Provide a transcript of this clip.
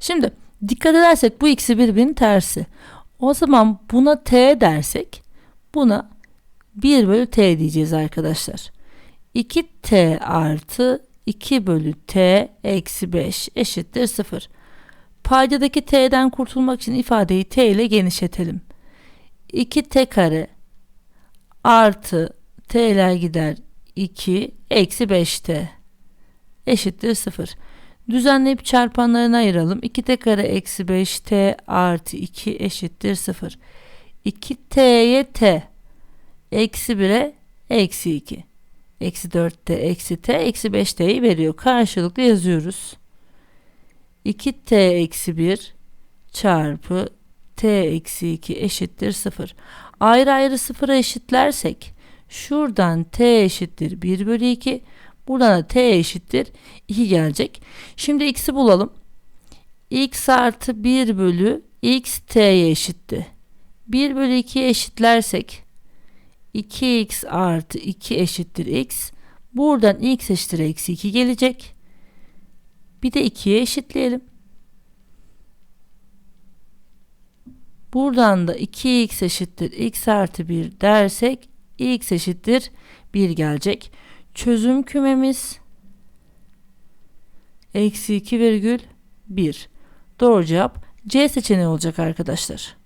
Şimdi dikkat edersek bu ikisi birbirinin tersi. O zaman buna t dersek buna 1 bölü t diyeceğiz arkadaşlar. 2t artı 2 bölü t eksi 5 eşittir 0. Paydadaki t'den kurtulmak için ifadeyi t ile genişletelim. 2t kare artı t'ler gider 2 eksi 5t eşittir 0. Düzenleyip çarpanlarına ayıralım. 2t kare eksi 5t artı 2 eşittir 0. 2t'ye t eksi 1'e eksi 2. Eksi 4t eksi t eksi 5t'yi veriyor. Karşılıklı yazıyoruz. 2t eksi 1 çarpı t eksi 2 eşittir 0. Ayrı ayrı sıfıra eşitlersek şuradan t eşittir 1 bölü 2 buradan da t eşittir 2 gelecek. Şimdi x'i bulalım. x artı 1 bölü x t'ye eşitti. 1 bölü 2'ye eşitlersek 2x artı 2 eşittir x. Buradan x eşittir eksi 2 gelecek. Bir de 2'ye eşitleyelim. Buradan da 2x eşittir x artı 1 dersek x eşittir 1 gelecek. Çözüm kümemiz eksi 2 virgül 1. Doğru cevap C seçeneği olacak arkadaşlar.